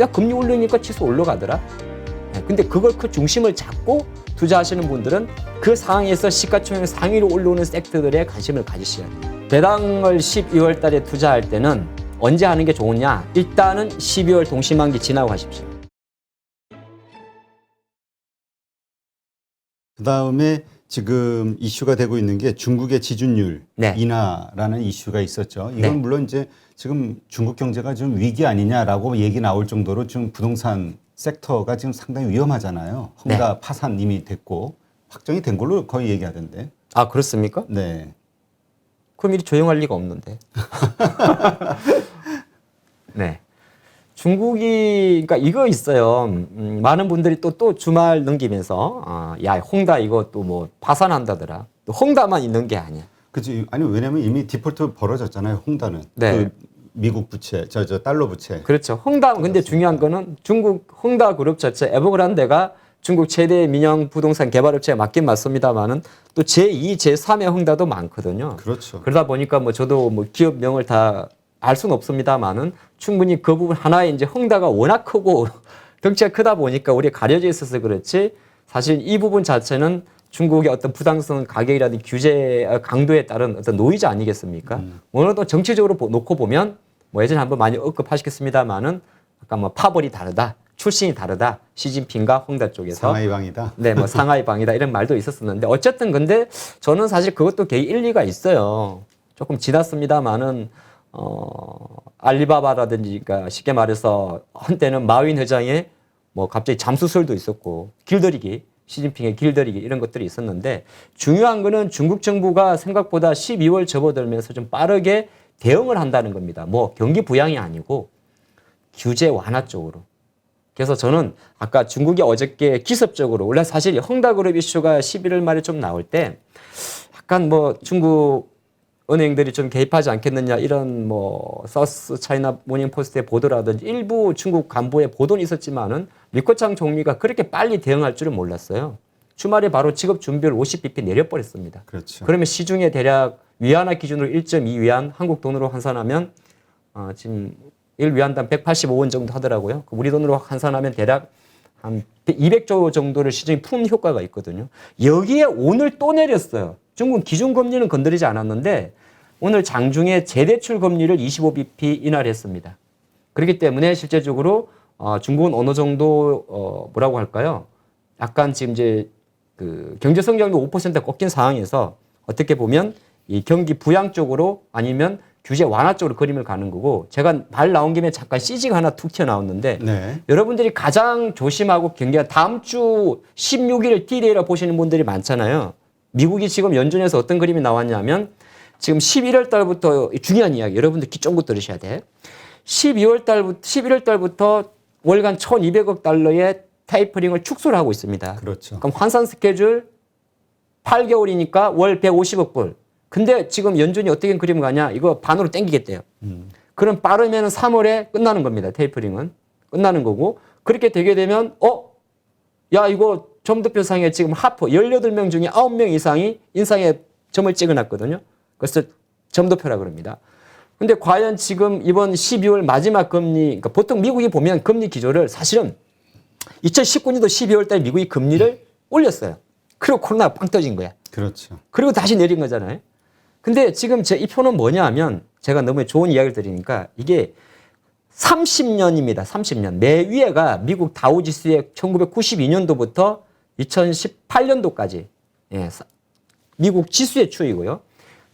야 금리 올리니까 지수 올라가더라. 예, 근데 그걸 그 중심을 잡고 투자하시는 분들은 그 상황에서 시가총액 상위로 올라오는 섹터들에 관심을 가지셔야 돼요. 배당을 12월 달에 투자할 때는 언제 하는 게 좋으냐? 일단은 12월 동시만기 지나고 하십시오. 그 다음에 지금 이슈가 되고 있는 게 중국의 지준율 네. 인하라는 이슈가 있었죠. 이건 네. 물론 이제 지금 중국 경제가 좀 위기 아니냐라고 얘기 나올 정도로 지금 부동산 섹터가 지금 상당히 위험하잖아요. 헝다 네. 파산 이미 됐고 확정이 된 걸로 거의 얘기하던데. 아 그렇습니까? 네. 그럼 이리 조용할 리가 없는데. 네. 중국이 그러니까 이거 있어요. 음, 많은 분들이 또또 주말 넘기면서 아, 야 홍다 이거 또 뭐 파산한다더라. 또 홍다만 있는 게 아니야. 그지 아니 왜냐면 이미 디폴트 벌어졌잖아요. 홍다는. 네. 그 미국 부채, 저 저 달러 부채. 그렇죠. 홍다 근데 중요한 거는 중국 홍다 그룹 자체 에버그란데가 중국 최대 민영 부동산 개발 업체에 맞긴 맞습니다만은 또 제2, 제3의 홍다도 많거든요. 그렇죠. 그러다 보니까 뭐 저도 뭐 기업명을 다 알 수는 없습니다만은 충분히 그 부분 하나에 이제 헝다가 워낙 크고 덩치가 크다 보니까 우리 가려져 있어서 그렇지 사실 이 부분 자체는 중국의 어떤 부당성 가격이라든지 규제 강도에 따른 어떤 노이즈 아니겠습니까? 오늘 또 정치적으로 보- 놓고 보면 뭐 예전에 한번 많이 언급하시겠습니다만은 아까 뭐 파벌이 다르다, 출신이 다르다, 시진핑과 헝다 쪽에서 상하이방이다. 네, 뭐 상하이 방이다 이런 말도 있었었는데 어쨌든 근데 저는 사실 그것도 개 일리가 있어요. 조금 지났습니다만은 어 알리바바라든지 그러니까 쉽게 말해서 한때는 마윈 회장의 뭐 갑자기 잠수설도 있었고 길들이기 시진핑의 길들이기 이런 것들이 있었는데 중요한 거는 중국 정부가 생각보다 12월 접어들면서 좀 빠르게 대응을 한다는 겁니다. 뭐 경기 부양이 아니고 규제 완화 쪽으로. 그래서 저는 아까 중국이 어저께 기습적으로 원래 사실 헝다그룹 이슈가 11월 말에 좀 나올 때 약간 뭐 중국 은행들이 좀 개입하지 않겠느냐 이런 뭐 서스 차이나 모닝 포스트의 보도라든지 일부 중국 간부의 보도는 있었지만은 리커창 총리가 그렇게 빨리 대응할 줄은 몰랐어요. 주말에 바로 직업 준비율 50bp 내려버렸습니다. 그렇죠. 그러면 시중에 대략 위안화 기준으로 1.2위안 한국 돈으로 환산하면 어, 지금 1위안당 185원 정도 하더라고요. 그 우리 돈으로 환산하면 대략 한 200조 정도를 시중에 푸는 효과가 있거든요. 여기에 오늘 또 내렸어요. 중국 기준금리는 건드리지 않았는데 오늘 장중에 재대출 금리를 25bp 인하를 했습니다. 그렇기 때문에 실제적으로 어, 중국은 어느 정도 어, 뭐라고 할까요? 약간 지금 이제 그 경제 성장도 5%가 꺾인 상황에서 어떻게 보면 이 경기 부양 쪽으로 아니면 규제 완화 쪽으로 그림을 가는 거고 제가 말 나온 김에 잠깐 CG가 하나 툭 튀어나왔는데 네. 여러분들이 가장 조심하고 경계가 다음 주 16일 D-Day라 보시는 분들이 많잖아요. 미국이 지금 연준에서 어떤 그림이 나왔냐면 지금 11월 달부터 중요한 이야기 여러분들 귀 쫑긋 들으셔야 돼. 12월 달부터 11월 달부터 월간 1,200억 달러의 타이퍼링을 축소를 하고 있습니다. 그렇죠. 그럼 환산 스케줄 8개월이니까 월 150억 불. 근데 지금 연준이 어떻게 그림 가냐? 이거 반으로 땡기겠대요. 그럼 빠르면 3월에 끝나는 겁니다. 테이퍼링은. 끝나는 거고. 그렇게 되게 되면, 어? 야, 이거 점도표상에 지금 하퍼 18명 중에 9명 이상이 인상에 점을 찍어 놨거든요. 그래서 점도표라 그럽니다. 근데 과연 지금 이번 12월 마지막 금리, 그러니까 보통 미국이 보면 금리 기조를 사실은 2019년도 12월 달 미국이 금리를 올렸어요. 그리고 코로나가 빵 터진 거야. 그렇죠. 그리고 다시 내린 거잖아요. 근데 지금 제 이 표는 뭐냐 하면 제가 너무 좋은 이야기를 드리니까 이게 30년입니다. 30년. 매 위에가 미국 다우지수의 1992년도부터 2018년도까지 예, 사- 미국 지수의 추이고요.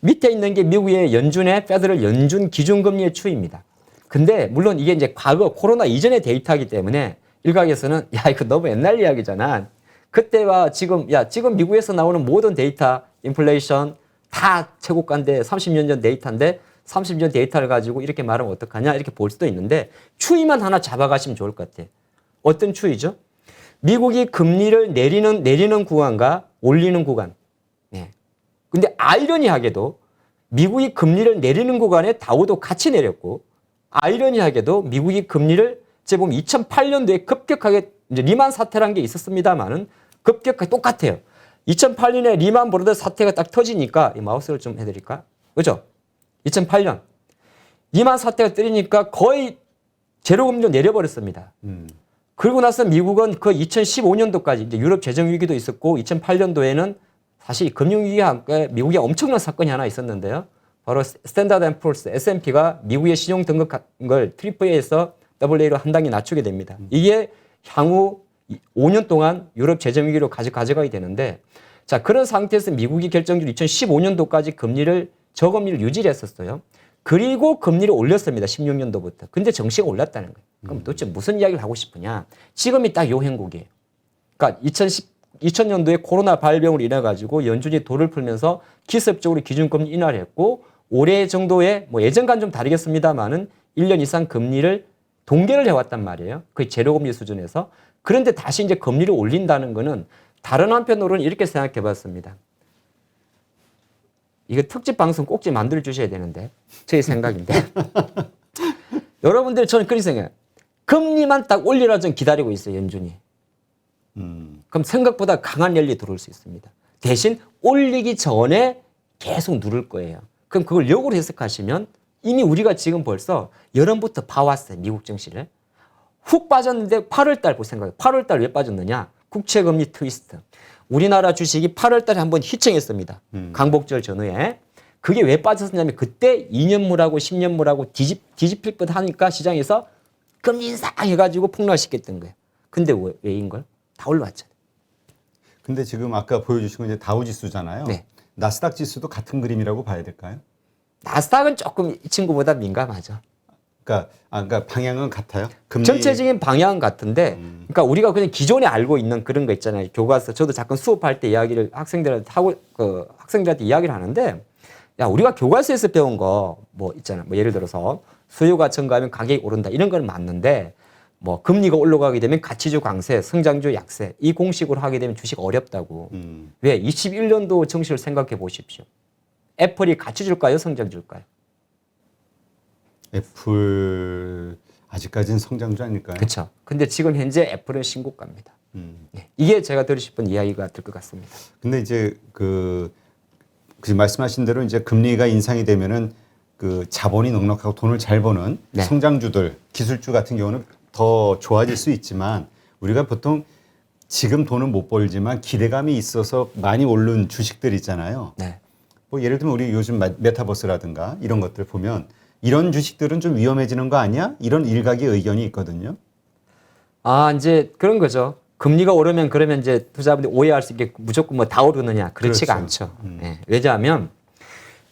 밑에 있는 게 미국의 연준의 페더럴 연준 기준금리의 추이입니다. 근데 물론 이게 이제 과거 코로나 이전의 데이터이기 때문에 일각에서는 야 이거 너무 옛날 이야기잖아. 그때와 지금 야 지금 미국에서 나오는 모든 데이터 인플레이션 다 최고가인데 30년 전 데이터인데 30년 데이터를 가지고 이렇게 말하면 어떡하냐 이렇게 볼 수도 있는데 추이만 하나 잡아가시면 좋을 것 같아요. 어떤 추이죠? 미국이 금리를 내리는 내리는 구간과 올리는 구간. 네. 근데 아이러니하게도 미국이 금리를 내리는 구간에 다우도 같이 내렸고 아이러니하게도 미국이 금리를 제 보면 2008년도에 급격하게 이제 리만 사태란 게 있었습니다만은 급격하게 똑같아요. 2008년에 리만 브로더 사태가 딱 터지니까 이 마우스를 좀 해드릴까? 그죠? 2008년 리만 사태가 뜨리니까 거의 제로금리로 내려버렸습니다. 음. 그리고 나서 미국은 그 2015년도까지 이제 유럽 재정 위기도 있었고 2008년도에는 사실 금융 위기와 함께 미국에 엄청난 사건이 하나 있었는데요. 바로 스탠다드 앤 폴스 S&P가 미국의 신용 등급 같은 걸 AAA에서 AA로 한 단계 낮추게 됩니다. 이게 향후 5년 동안 유럽 재정 위기로 가져 가져가게 되는데 자, 그런 상태에서 미국이 결정적으로 2015년도까지 금리를 저금리를 유지를 했었어요. 그리고 금리를 올렸습니다. 16년도부터. 근데 정시가 올랐다는 거예요. 그럼 도대체 무슨 이야기를 하고 싶으냐? 지금이 딱 요 행국이에요. 그러니까 2010 2000년도에 코로나 발병으로 인해 가지고 연준이 돌을 풀면서 기습적으로 기준금리 인하를 했고 올해 정도에 뭐 예전과는 좀 다르겠습니다만은 1년 이상 금리를 동결을 해왔단 말이에요. 거의 제로금리 수준에서. 그런데 다시 이제 금리를 올린다는 거는 다른 한편으로는 이렇게 생각해 봤습니다. 이거 특집 방송 꼭지 만들어 주셔야 되는데 제 생각인데 여러분들 저는 그런 생각해요. 금리만 딱 올리라 좀 기다리고 있어요 연준이. 음. 그럼 생각보다 강한 랠리 들어올 수 있습니다. 대신 올리기 전에 계속 누를 거예요. 그럼 그걸 역으로 해석하시면 이미 우리가 지금 벌써 여름부터 봐왔어요. 미국 증시를. 훅 빠졌는데 8월 달볼 생각해요. 8월 달 왜 빠졌느냐? 국채금리 트위스트. 우리나라 주식이 8월 달에 한번 휘청했습니다. 강복절 전후에. 그게 왜 빠졌냐면 그때 2년물하고 10년물하고 뒤집, 뒤집힐 듯 하니까 시장에서 금리 인상 해가지고 폭락시켰던 거예요. 근데 왜, 왜인 걸? 다 올라왔잖아요. 근데 지금 아까 보여주신 건 이제 다우 지수잖아요. 네. 나스닥 지수도 같은 그림이라고 봐야 될까요? 나스닥은 조금 이 친구보다 민감하죠. 그러니까 아, 그러니까 방향은 같아요. 금리 전체적인 방향은 같은데, 그러니까 우리가 그냥 기존에 알고 있는 그런 거 있잖아요. 교과서 저도 잠깐 수업할 때 이야기를 학생들한테 하고 그 학생들한테 이야기를 하는데, 야 우리가 교과서에서 배운 거 뭐 있잖아요. 뭐 예를 들어서 수요가 증가하면 가격이 오른다 이런 건 맞는데, 뭐 금리가 올라가게 되면 가치주 강세, 성장주 약세 이 공식으로 하게 되면 주식 어렵다고. 음. 왜 21년도 정시를 생각해 보십시오. 애플이 가치줄까요, 성장줄까요? 애플 아직까지는 성장주 아닐까요? 그렇죠. 근데 지금 현재 애플은 신고가입니다. 음. 네. 이게 제가 드리고 싶은 이야기가 될 것 같습니다. 근데 이제 그, 그 말씀하신 대로 이제 금리가 인상이 되면은 그 자본이 넉넉하고 돈을 잘 버는 네. 성장주들, 기술주 같은 경우는 더 좋아질 수 있지만 우리가 보통 지금 돈은 못 벌지만 기대감이 있어서 많이 오른 주식들 있잖아요. 네. 뭐 예를 들면 우리 요즘 마- 메타버스라든가 이런 것들 보면 이런 주식들은 좀 위험해지는 거 아니야? 이런 일각의 의견이 있거든요. 아, 이제 그런 거죠. 금리가 오르면 그러면 이제 투자자분들이 오해할 수 있게 무조건 뭐 다 오르느냐. 그렇지가 그렇죠. 않죠. 네. 왜냐하면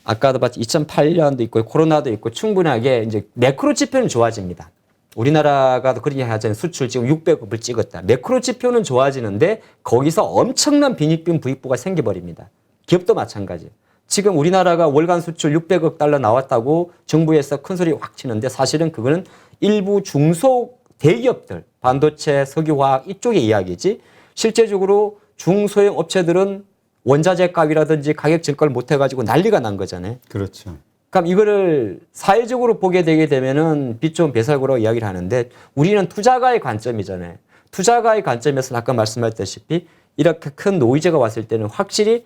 아까도 봤지 2008년도 있고 코로나도 있고 충분하게 이제 매크로 지표는 좋아집니다. 우리나라가 그런 얘기 하잖아요. 수출 지금 600억을 찍었다. 매크로 지표는 좋아지는데 거기서 엄청난 빈익빈 부익부가 생겨버립니다. 기업도 마찬가지. 지금 우리나라가 월간 수출 600억 달러 나왔다고 정부에서 큰 소리 확 치는데 사실은 그거는 일부 중소 대기업들, 반도체, 석유화학 이쪽의 이야기지 실제적으로 중소형 업체들은 원자재 값이라든지 가격 증가를 못 해가지고 난리가 난 거잖아요. 그렇죠. 그럼 이거를 사회적으로 보게 되게 되면은 빚 좋은 배설구라고 이야기를 하는데 우리는 투자가의 관점이잖아요. 투자가의 관점에서 아까 말씀하셨다시피 이렇게 큰 노이즈가 왔을 때는 확실히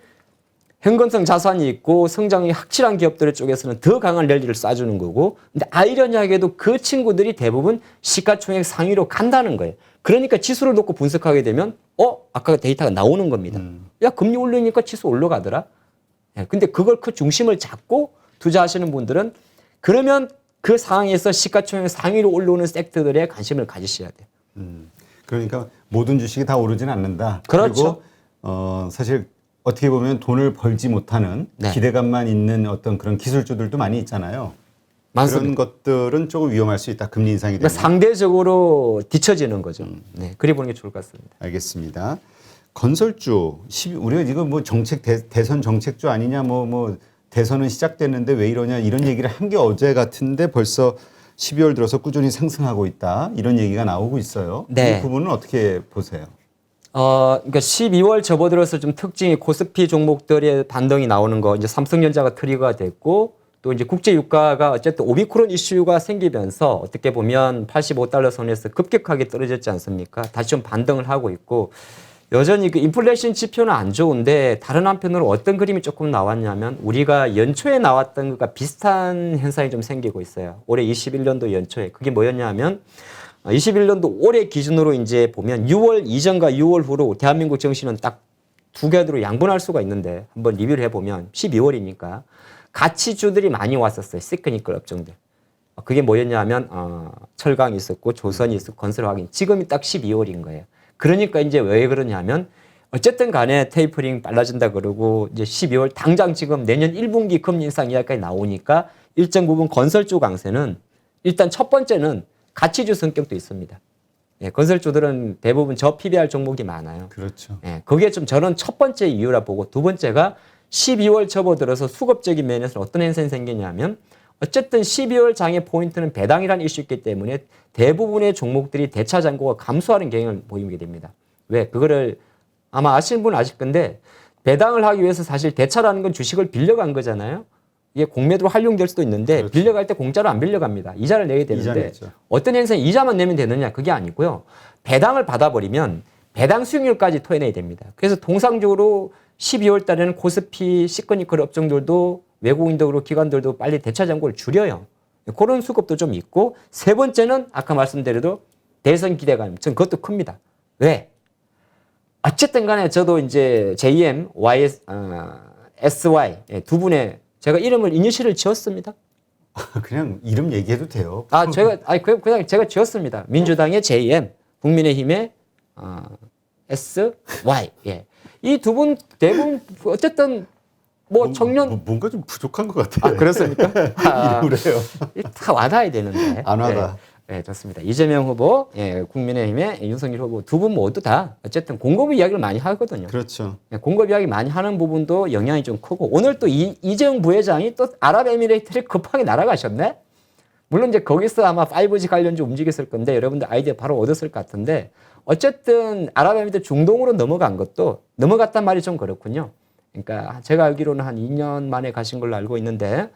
현금성 자산이 있고 성장이 확실한 기업들 쪽에서는 더 강한 랠리를 쏴주는 거고 근데 아이러니하게도 그 친구들이 대부분 시가총액 상위로 간다는 거예요. 그러니까 지수를 놓고 분석하게 되면 어 아까 데이터가 나오는 겁니다. 야 금리 올리니까 지수 올라가더라. 예, 근데 그걸 그 중심을 잡고 투자하시는 분들은 그러면 그 상황에서 시가총액 상위로 올라오는 섹터들에 관심을 가지셔야 돼요. 음. 그러니까 모든 주식이 다 오르진 않는다. 그렇죠. 그리고 어, 사실 어떻게 보면 돈을 벌지 못하는 네. 기대감만 있는 어떤 그런 기술주들도 많이 있잖아요. 많습니다. 그런 것들은 조금 위험할 수 있다. 금리 인상이 되면. 그러니까 상대적으로 뒤처지는 거죠. 네, 그리 보는 게 좋을 것 같습니다. 알겠습니다. 건설주 12, 우리가 지금 뭐 정책 대, 선 정책주 아니냐 뭐뭐 대선은 시작됐는데 왜 이러냐 이런 얘기를 한 게 어제 같은데 벌써 12월 들어서 꾸준히 상승하고 있다 이런 얘기가 나오고 있어요. 네. 이 부분은 어떻게 보세요? 어, 그러니까 12월 접어들어서 좀 특징이 코스피 종목들의 반등이 나오는 거, 이제 삼성전자가 트리거가 됐고, 또 이제 국제 유가가 어쨌든 오미크론 이슈가 생기면서 어떻게 보면 85달러 선에서 급격하게 떨어졌지 않습니까? 다시 좀 반등을 하고 있고, 여전히 그 인플레이션 지표는 안 좋은데 다른 한편으로 어떤 그림이 조금 나왔냐면 우리가 연초에 나왔던 것과 비슷한 현상이 좀 생기고 있어요. 올해 21년도 연초에 그게 뭐였냐면 21년도 올해 기준으로 이제 보면 6월 이전과 6월 후로 대한민국 정시는 딱두 개로 양분할 수가 있는데 한번 리뷰를 해보면 12월이니까 가치주들이 많이 왔었어요. 시크니컬 업종들. 어, 그게 뭐였냐면 어, 철강이 있었고 조선이 있었고 건설화학이 지금이 딱 12월인 거예요. 그러니까 이제 왜 그러냐면 어쨌든 간에 테이퍼링 빨라진다 그러고 이제 12월 당장 지금 내년 1분기 금리 인상 이야기까지 나오니까 일정 부분 건설 주 강세는 일단 첫 번째는 가치주 성격도 있습니다. 예, 건설주들은 대부분 저 PBR 종목이 많아요. 그렇죠. 예, 그게 좀 저는 첫 번째 이유라 보고 두 번째가 12월 접어들어서 수급적인 면에서 어떤 현상이 생기냐면 어쨌든 12월 장의 포인트는 배당이라는 이슈 있기 때문에 대부분의 종목들이 대차 잔고가 감소하는 경향을 보이게 됩니다. 왜? 그거를 아마 아시는 분은 아실 건데 배당을 하기 위해서 사실 대차라는 건 주식을 빌려간 거잖아요. 이게 공매도로 활용될 수도 있는데 그렇죠. 빌려갈 때 공짜로 안 빌려갑니다. 이자를 내게 이자 되는데. 어떤 행사에 이자만 내면 되느냐 그게 아니고요. 배당을 받아버리면 배당 수익률까지 토해내야 됩니다. 그래서 통상적으로 12월 달에는 코스피 시커니컬 업종들도 외국인들도 기관들도 빨리 대차 잔고를 줄여요. 그런 수급도 좀 있고 세 번째는 아까 말씀드려도 대선 기대감 전 그것도 큽니다. 왜? 어쨌든 간에 저도 이제 JM, YS, 어, SY 예, 두 분의 제가 이름을 이니셜을 지었습니다. 그냥 이름 얘기해도 돼요. 아, 제가, 아니, 그- 그냥 제가 지었습니다. 민주당의 JM, 국민의힘의 어, SY. 예. 이 두 분 대부분 어쨌든 뭐 청년 뭐, 뭔가 좀 부족한 것 같아요. 아 그렇습니까? 아, 그래요. 다 와닿아야 되는데. 안 와닿아. 네, 네, 좋습니다. 이재명 후보, 예, 국민의힘의 윤석열 후보 두 분 모두 다 어쨌든 공급 이야기를 많이 하거든요. 그렇죠. 예, 공급 이야기 많이 하는 부분도 영향이 좀 크고 오늘 또 이, 이재용 부회장이 또 아랍에미레이트를 급하게 날아가셨네. 물론 이제 거기서 아마 5G 관련주 움직였을 건데 여러분들 아이디어 바로 얻었을 것 같은데 어쨌든 아랍에미레이트 중동으로 넘어간 것도 넘어갔단 말이 좀 그렇군요. 그러니까 제가 알기로는 한 2년 만에 가신 걸로 알고 있는데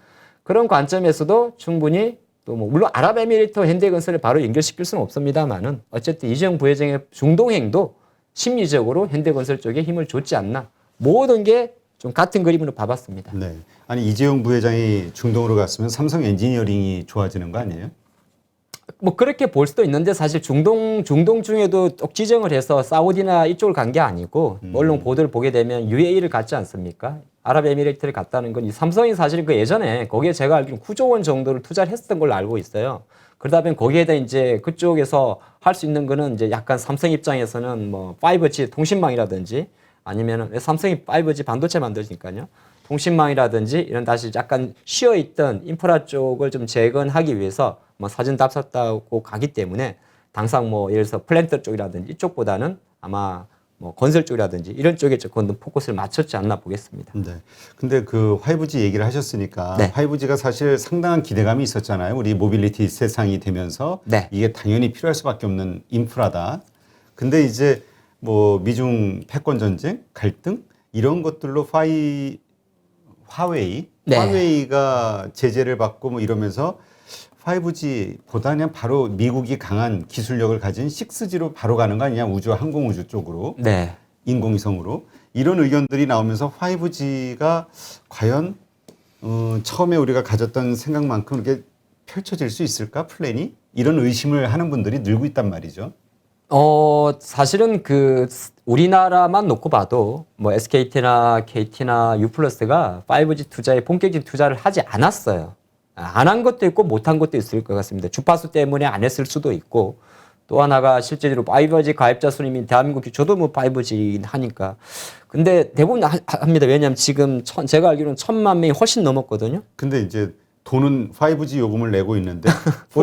그런 관점에서도 충분히 또 뭐 물론 아랍에미레이트 현대건설을 바로 연결시킬 수는 없습니다만은 어쨌든 이재용 부회장의 중동행도 심리적으로 현대건설 쪽에 힘을 줬지 않나 모든 게 좀 같은 그림으로 봐봤습니다. 네. 아니 이재용 부회장이 중동으로 갔으면 삼성 엔지니어링이 좋아지는 거 아니에요? 뭐 그렇게 볼 수도 있는데 사실 중동 중동 중에도 꼭 지정을 해서 사우디나 이쪽을 간 게 아니고 음. 언론 보도를 보게 되면 UAE를 갔지 않습니까? 아랍에미레이트를 갔다는 건 이 삼성이 사실 그 예전에 거기에 제가 알기로 9조 원 정도를 투자를 했었던 걸로 알고 있어요. 그러다 보면 거기에 대해 이제 그쪽에서 할 수 있는 거는 이제 약간 삼성 입장에서는 뭐 5G 통신망이라든지 아니면은 삼성이 5G 반도체 만들니까요. 통신망이라든지 이런 다시 약간 쉬어 있던 인프라 쪽을 좀 재건하기 위해서 뭐 사진 답샀다고 가기 때문에 당장 뭐 예를 들어서 플랜트 쪽이라든지 이쪽보다는 아마 뭐 건설 쪽이라든지 이런 쪽에 조금 더 포커스를 맞췄지 않나 보겠습니다. 네. 근데 그 5G 얘기를 하셨으니까 네. 5G가 사실 상당한 기대감이 있었잖아요. 우리 모빌리티 세상이 되면서 네. 이게 당연히 필요할 수밖에 없는 인프라다. 근데 이제 뭐 미중 패권 전쟁, 갈등 이런 것들로 파이 화웨이, 네. 화웨이가 제재를 받고 뭐 이러면서 5G보다 그냥 바로 미국이 강한 기술력을 가진 6G로 바로 가는 거 아니냐 우주 항공 우주 쪽으로 네. 인공위성으로 이런 의견들이 나오면서 5G가 과연 어, 처음에 우리가 가졌던 생각만큼 이렇게 펼쳐질 수 있을까 플랜이 이런 의심을 하는 분들이 늘고 있단 말이죠. 어, 사실은 그 우리나라만 놓고 봐도 뭐 SKT나 KT나 U+가 5G 투자에 본격적인 투자를 하지 않았어요. 안 한 것도 있고 못 한 것도 있을 것 같습니다. 주파수 때문에 안 했을 수도 있고 또 하나가 실제로 5G 가입자 수는 이미 대한민국 저도 뭐 5G 하니까 근데 대부분 하- 합니다. 왜냐하면 지금 천, 제가 알기로는 천만 명이 훨씬 넘었거든요. 근데 이제 돈은 5G 요금을 내고 있는데 4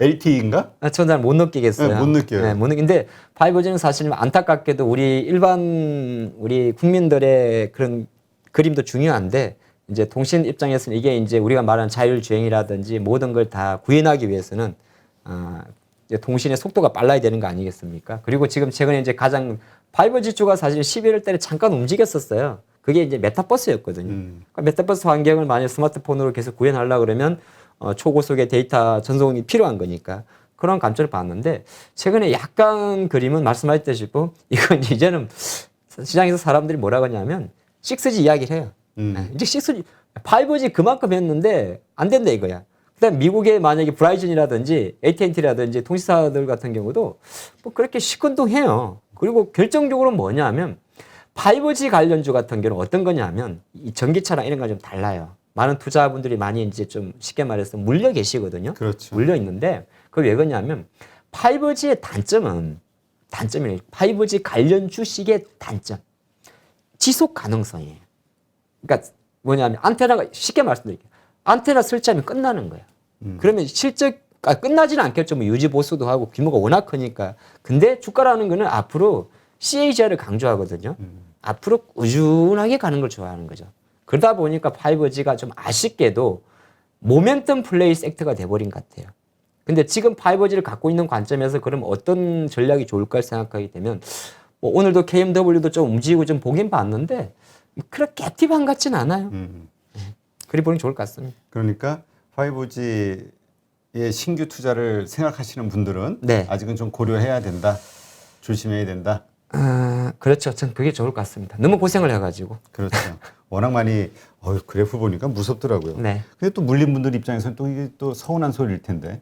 LTE인가? 아, 저는 잘못 느끼겠어요. 네, 못 느껴요. 네, 못 느끼. 근데 5G는 사실 안타깝게도 우리 일반 우리 국민들의 그런 그림도 중요한데 이제 통신 입장에서는 이게 이제 우리가 말하는 자율주행이라든지 모든 걸 다 구현하기 위해서는 아, 이제 통신의 속도가 빨라야 되는 거 아니겠습니까? 그리고 지금 최근에 이제 가장 5G 주가 사실 11월 달에 잠깐 움직였었어요. 그게 이제 메타버스였거든요. 음. 그러니까 메타버스 환경을 만약 스마트폰으로 계속 구현하려 그러면 어, 초고속의 데이터 전송이 필요한 거니까 그런 관점을 봤는데 최근에 약간 그림은 말씀하셨듯이 이건 이제는 시장에서 사람들이 뭐라고 하냐면 6G 이야기를 해요. 음. 네, 이제 6G, 5G 그만큼 했는데 안 된다 이거야. 그다음 미국의 만약에 브라이즌이라든지 AT&T라든지 통신사들 같은 경우도 뭐 그렇게 시큰둥해요. 그리고 결정적으로 뭐냐면 5G 관련주 같은 경우는 어떤 거냐면 이 전기차랑 이런 거좀 달라요. 많은 투자분들이 많이 이제 좀 쉽게 말해서 물려 계시거든요. 그렇죠. 물려 있는데 그게 왜 그러냐면 5G의 단점은 단점이 5G 관련 주식의 단점 지속 가능성이에요. 그러니까 뭐냐면 안테나가 쉽게 말씀드릴게요. 안테나 설치하면 끝나는 거예요. 그러면 실적 아, 끝나지는 않겠죠. 뭐 유지 보수도 하고 규모가 워낙 크니까. 근데 주가라는 거는 앞으로 CAGR을 강조하거든요. 앞으로 꾸준하게 가는 걸 좋아하는 거죠. 그러다 보니까 5G가 좀 아쉽게도 모멘텀 플레이 섹터가 돼버린 것 같아요. 근데 지금 5G를 갖고 있는 관점에서 그럼 어떤 전략이 좋을까 생각하게 되면 뭐 오늘도 KMW도 좀 움직이고 좀 보긴 봤는데 그렇게 액티브한 것 같지는 않아요. 음. 그리 보니 좋을 것 같습니다. 그러니까 5G의 신규 투자를 생각하시는 분들은 네. 아직은 좀 고려해야 된다. 조심해야 된다. 아, 그렇죠. 전 그게 좋을 것 같습니다. 너무 고생을 해가지고. 그렇죠. 워낙 많이 어 그래프 보니까 무섭더라고요. 네. 근데 또 물린 분들 입장에서는 또 이게 또 서운한 소리일 텐데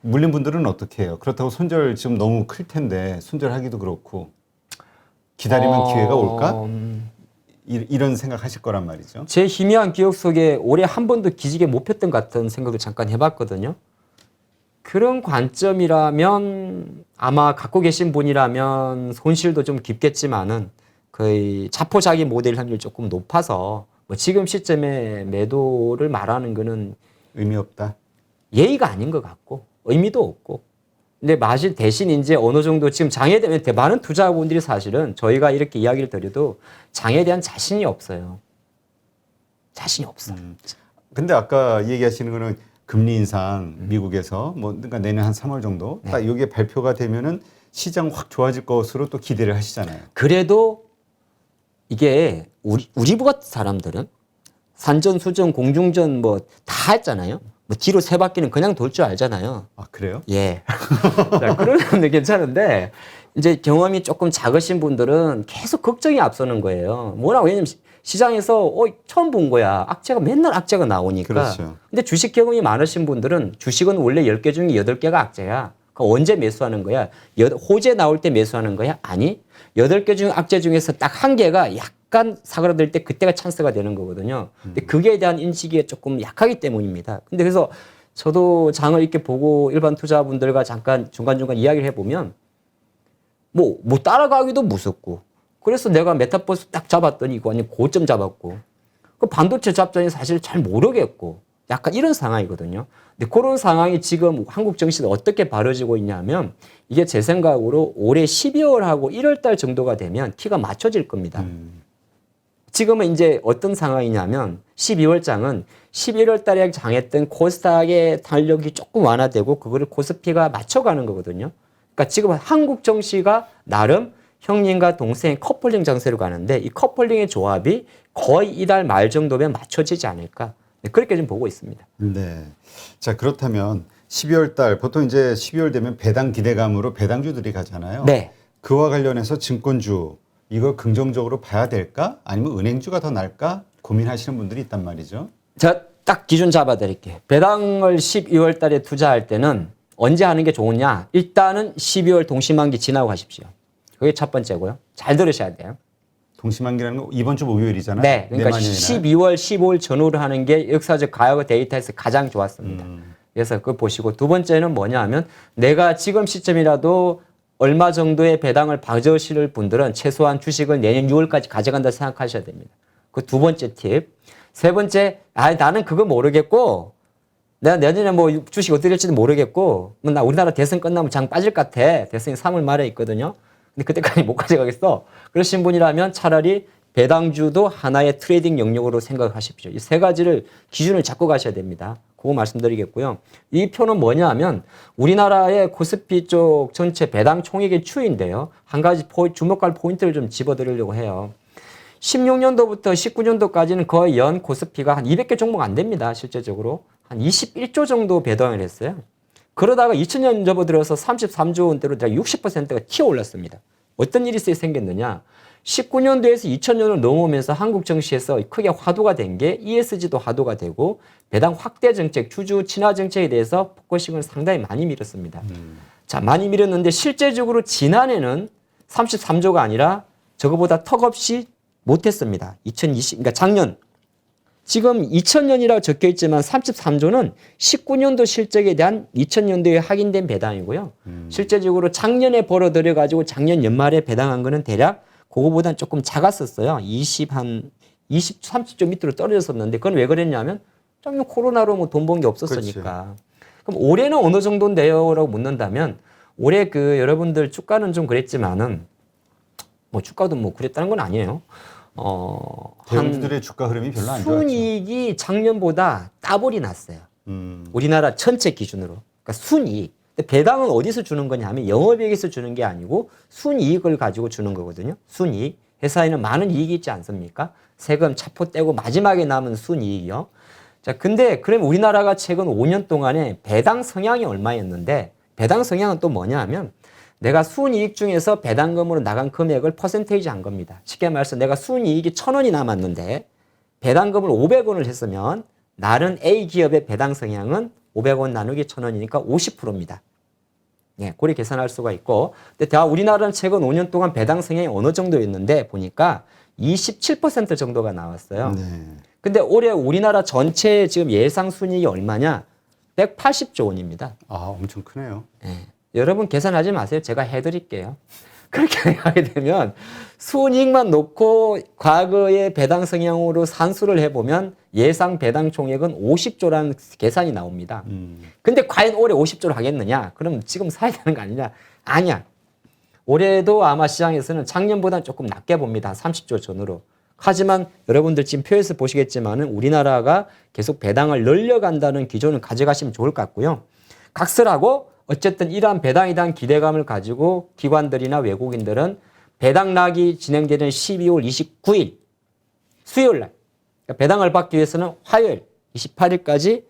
물린 분들은 어떻게 해요? 그렇다고 손절 지금 너무 클 텐데 손절하기도 그렇고 기다리면 어, 기회가 올까? 음, 이, 이런 생각하실 거란 말이죠. 제 희미한 기억 속에 올해 한 번도 기지개 못 폈던 것 같은 생각도 잠깐 해봤거든요. 그런 관점이라면 아마 갖고 계신 분이라면 손실도 좀 깊겠지만은 거의 자포자기 모델 확률이 조금 높아서 뭐 지금 시점에 매도를 말하는 거는 의미 없다. 예의가 아닌 것 같고 의미도 없고 근데 마실 대신 이제 어느 정도 지금 장에 대한 많은 투자분들이 사실은 저희가 이렇게 이야기를 드려도 장에 대한 자신이 없어요. 자신이 없어. 요 근데 아까 얘기하시는 거는 금리 인상 음. 미국에서 뭐 그러니까 내년 한 3월 정도 네. 딱 이게 발표가 되면은 시장 확 좋아질 것으로 또 기대를 하시잖아요. 그래도 이게 우리 우리 같은 사람들은 산전 수전 공중전 뭐 다 했잖아요. 뭐 뒤로 세 바퀴는 그냥 돌 줄 알잖아요. 아 그래요? 예. 자, 그런 분들 괜찮은데 이제 경험이 조금 작으신 분들은 계속 걱정이 앞서는 거예요. 뭐라고 왜냐면 시- 시장에서 어 처음 본 거야. 악재가 맨날 악재가 나오니까. 그렇죠. 근데 주식 경험이 많으신 분들은 주식은 원래 10개 중에 8개가 악재야. 그 언제 매수하는 거야? 여- 호재 나올 때 매수하는 거야? 아니. 8개 중 악재 중에서 딱 한 개가 약간 사그라들 때 그때가 찬스가 되는 거거든요. 근데 그게 대한 인식이 조금 약하기 때문입니다. 근데 그래서 저도 장을 이렇게 보고 일반 투자분들과 잠깐 중간중간 이야기를 해보면 뭐, 뭐 따라가기도 무섭고 그래서 내가 메타버스 딱 잡았더니 이거 완전 고점 잡았고 그 반도체 잡자니 사실 잘 모르겠고 약간 이런 상황이거든요. 근데 그런 상황이 지금 한국 정시에 어떻게 벌어지고 있냐면 이게 제 생각으로 올해 12월하고 1월 달 정도가 되면 키가 맞춰질 겁니다. 음. 지금은 이제 어떤 상황이냐면 12월 장은 11월 달에 장했던 코스닥의 탄력이 조금 완화되고 그거를 코스피가 맞춰가는 거거든요. 그러니까 지금 한국 정시가 나름 형님과 동생 커플링 장세로 가는데 이 커플링의 조합이 거의 이달 말 정도면 맞춰지지 않을까. 네, 그렇게 좀 보고 있습니다. 네. 자 그렇다면 12월 달 보통 이제 12월 되면 배당 기대감으로 배당주들이 가잖아요. 네. 그와 관련해서 증권주 이걸 긍정적으로 봐야 될까? 아니면 은행주가 더 나을까? 고민하시는 분들이 있단 말이죠. 제가 딱 기준 잡아드릴게요. 배당을 12월 달에 투자할 때는 언제 하는 게 좋으냐? 일단은 12월 동시만기 지나고 가십시오. 그게 첫 번째고요. 잘 들으셔야 돼요. 동시만기라는 거 이번 주 목요일이잖아요. 네. 그러니까 내만년이날. 12월, 15일 전후로 하는 게 역사적 가요 데이터에서 가장 좋았습니다. 음. 그래서 그거 보시고 두 번째는 뭐냐 하면 내가 지금 시점이라도 얼마 정도의 배당을 받으실 분들은 최소한 주식을 내년 6월까지 가져간다 생각하셔야 됩니다. 그 두 번째 팁. 세 번째, 아, 나는 그거 모르겠고, 내가 내년에 뭐 주식 어떻게 될지도 모르겠고, 뭐 나 우리나라 대선 끝나면 장 빠질 것 같아. 대선이 3월 말에 있거든요. 근데 그때까지 못 가져가겠어. 그러신 분이라면 차라리 배당주도 하나의 트레이딩 영역으로 생각하십시오. 이 세 가지를 기준을 잡고 가셔야 됩니다. 그거 말씀드리겠고요. 이 표는 뭐냐 하면 우리나라의 코스피 쪽 전체 배당 총액의 추이인데요. 한 가지 포, 주목할 포인트를 좀 집어드리려고 해요. 16년도부터 19년도까지는 거의 연 코스피가 한 200개 종목 안 됩니다. 실제적으로. 한 21조 정도 배당을 했어요. 그러다가 2000년 접어들어서 33조 원대로 60%가 튀어 올랐습니다. 어떤 일이 생겼느냐? 19년도에서 2000년을 넘어오면서 한국 정시에서 크게 화두가 된 게 ESG도 화두가 되고 배당 확대 정책, 주주 친화 정책에 대해서 포커싱을 상당히 많이 밀었습니다. 자, 많이 밀었는데 실제적으로 지난해는 33조가 아니라 저거보다 턱없이 못했습니다. 2020, 그러니까 작년. 지금 2000년이라고 적혀 있지만 33조는 19년도 실적에 대한 2000년도에 확인된 배당이고요. 실제적으로 작년에 벌어들여 가지고 작년 연말에 배당한 거는 대략 그거보다는 조금 작았었어요. 20 한 20, 30조 밑으로 떨어졌었는데 그건 왜 그랬냐면 작년 코로나로 뭐 돈 번 게 없었으니까. 그럼 올해는 어느 정도인데요라고 묻는다면 올해 그 여러분들 주가는 좀 그랬지만은 뭐 주가도 뭐 그랬다는 건 아니에요. 어, 한 대형주들의 주가 흐름이 별로 안 좋았죠. 순이익이 작년보다 따블이 났어요. 음. 우리나라 전체 기준으로. 그러니까 순이익. 근데 배당은 어디서 주는 거냐면 영업이익에서 주는 게 아니고 순이익을 가지고 주는 거거든요. 순이익. 회사에는 많은 이익이 있지 않습니까? 세금 차포 떼고 마지막에 남은 순이익이요. 자, 근데 그럼 우리나라가 최근 5년 동안에 배당 성향이 얼마였는데 배당 성향은 또 뭐냐 하면 내가 순이익 중에서 배당금으로 나간 금액을 퍼센테이지 한 겁니다. 쉽게 말해서 내가 순이익이 천 원이 남았는데 배당금을 500원을 했으면 나른 A 기업의 배당 성향은 500원 나누기 1000원이니까 50%입니다. 예, 그렇게 계산할 수가 있고. 근데 대화 우리나라는 최근 5년 동안 배당 성향이 어느 정도였는데 보니까 27% 정도가 나왔어요. 네. 근데 올해 우리나라 전체 지금 예상 순이익이 얼마냐? 180조 원입니다. 아, 엄청 크네요. 예. 여러분 계산하지 마세요. 제가 해드릴게요. 그렇게 하게 되면 순이익만 놓고 과거의 배당 성향으로 산수를 해보면 예상 배당 총액은 50조라는 계산이 나옵니다. 음. 근데 과연 올해 50조를 하겠느냐? 그럼 지금 사야 되는 거 아니냐? 아니야. 올해도 아마 시장에서는 작년보다는 조금 낮게 봅니다. 30조 전후로. 하지만 여러분들 지금 표에서 보시겠지만은 우리나라가 계속 배당을 늘려간다는 기조는 가져가시면 좋을 것 같고요. 각설하고 어쨌든 이러한 배당에 대한 기대감을 가지고 기관들이나 외국인들은 배당락이 진행되는 12월 29일 수요일 날 그러니까 배당을 받기 위해서는 화요일 28일까지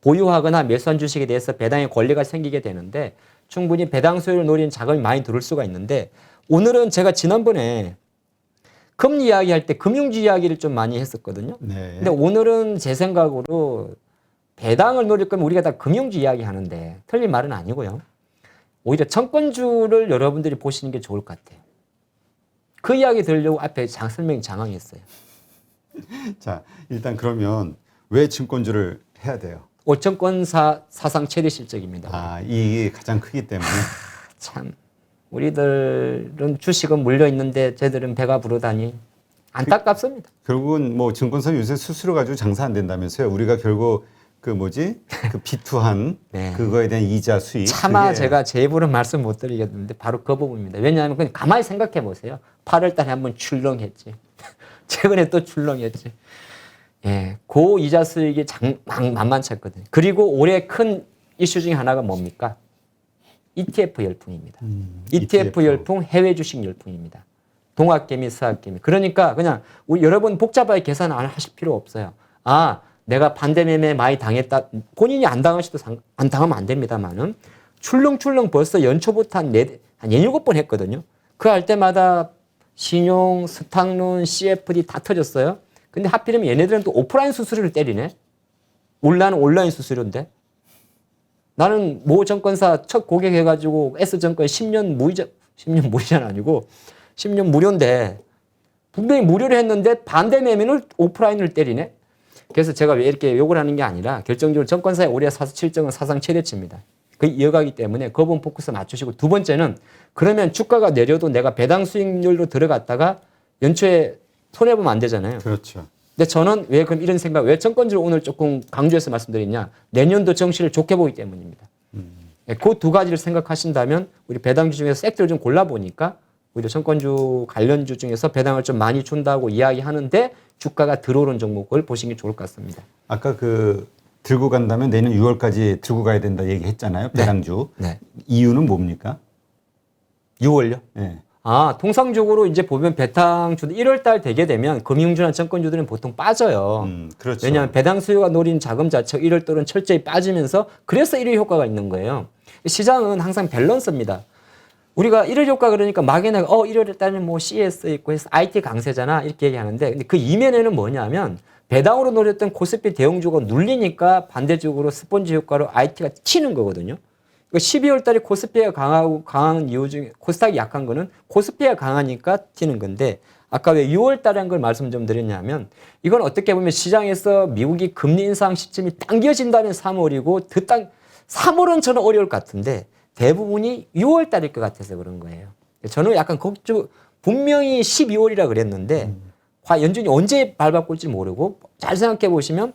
보유하거나 매수한 주식에 대해서 배당의 권리가 생기게 되는데 충분히 배당 수요를 노리는 자금이 많이 들어올 수가 있는데 오늘은 제가 지난번에 금리 이야기할 때 금융주 이야기를 좀 많이 했었거든요. 네. 근데 오늘은 제 생각으로 배당을 노릴 거면 우리가 다 금융주 이야기 하는데 틀린 말은 아니고요. 오히려 청권주를 여러분들이 보시는 게 좋을 것 같아요. 그 이야기 들으려고 앞에 장 설명이 장황했어요. 자, 일단 그러면 왜 증권주를 해야 돼요? 오천권사 사상 최대 실적입니다. 아, 이익이 가장 크기 때문에. 참 우리들은 주식은 물려 있는데 쟤들은 배가 부르다니 안타깝습니다. 결국은 뭐 증권사 요새 수수료 가지고 장사 안 된다면서요. 우리가 결국 그 뭐지? 그 비투한 네. 그거에 대한 이자 수익. 차마 그게 제가 제 입으로 말씀 못 드리겠는데 바로 그 부분입니다. 왜냐하면 그냥 가만히 생각해 보세요. 8월 달에 한번 출렁했지. 최근에 또 출렁했지. 예, 고 이자 수익이 장, 만- 만만찮거든요. 그리고 올해 큰 이슈 중에 하나가 뭡니까? ETF 열풍입니다. 음, ETF, 열풍, 해외 주식 열풍입니다. 동학개미, 서학개미. 그러니까 그냥 우리 여러분 복잡하게 계산 안 하실 필요 없어요. 아, 내가 반대매매 많이 당했다. 본인이 안 당하셔도 상- 안 당하면 안 됩니다만은 출렁출렁 벌써 연초부터 한 네, 한 일곱 번 했거든요. 그 할 때마다 신용, 스탁론, CFD 다 터졌어요. 근데 하필이면 얘네들은 또 오프라인 수수료를 때리네. 온라인 온라인 수수료인데. 나는 모 증권사 첫 고객 해가지고 S증권 10년 무이자, 10년 무이자는 아니고 10년 무료인데 분명히 무료로 했는데 반대 매매를 오프라인을 때리네. 그래서 제가 왜 이렇게 욕을 하는 게 아니라 결정적으로 증권사의 올해 사수 실적은 사상 최대치입니다. 그 이어가기 때문에 그 부분 포커스 맞추시고 두 번째는 그러면 주가가 내려도 내가 배당 수익률로 들어갔다가 연초에 손해보면 안 되잖아요. 그렇죠. 근데 저는 왜 그럼 이런 생각, 왜 정권주를 오늘 조금 강조해서 말씀드리냐. 내년도 정시를 좋게 보기 때문입니다. 그두 가지를 생각하신다면 우리 배당주 중에서 섹터를 좀 골라보니까 오히려 정권주 관련주 중에서 배당을 좀 많이 준다고 이야기하는데 주가가 들어오는 종목을 보시는 게 좋을 것 같습니다. 아까 그 들고 간다면 내년 6월까지 들고 가야 된다 얘기했잖아요. 배당주. 네. 이유는 뭡니까? 6월요? 예. 아, 통상적으로 이제 보면 배당주 1월 달 되게 되면 금융주나 정권주들은 보통 빠져요. 음, 그렇죠. 왜냐하면 배당 수요가 노린 자금 자체가 1월 달은 철저히 빠지면서 그래서 1월 효과가 있는 거예요. 시장은 항상 밸런스입니다. 우리가 1월 효과 그러니까 막연하게 어 1월 달에는 뭐 CS 있고 해서 IT 강세잖아 이렇게 얘기하는데 근데 그 이면에는 뭐냐면 배당으로 노렸던 코스피 대형주가 눌리니까 반대적으로 스펀지 효과로 IT가 튀는 거거든요. 그러니까 12월 달에 코스피가 강하고 강한 이유 중에 코스닥이 약한 거는 코스피가 강하니까 튀는 건데 아까 왜 6월 달에 한 걸 말씀 좀 드렸냐면 이건 어떻게 보면 시장에서 미국이 금리 인상 시점이 당겨진다는 3월이고 그 땅 3월은 저는 어려울 것 같은데 대부분이 6월 달일 것 같아서 그런 거예요. 저는 약간 걱정 분명히 12월이라 그랬는데 화 연준이 언제 밟아볼지 모르고 잘 생각해 보시면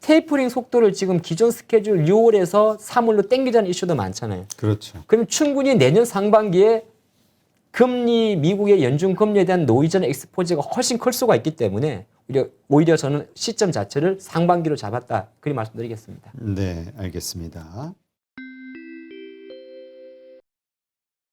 테이퍼링 속도를 지금 기존 스케줄 6월에서 3월로 땡기자는 이슈도 많잖아요. 그렇죠. 그럼 충분히 내년 상반기에 금리 미국의 연준 금리에 대한 노이전 엑스포즈가 훨씬 클 수가 있기 때문에 오히려, 오히려 저는 시점 자체를 상반기로 잡았다. 그리 말씀드리겠습니다. 네, 알겠습니다.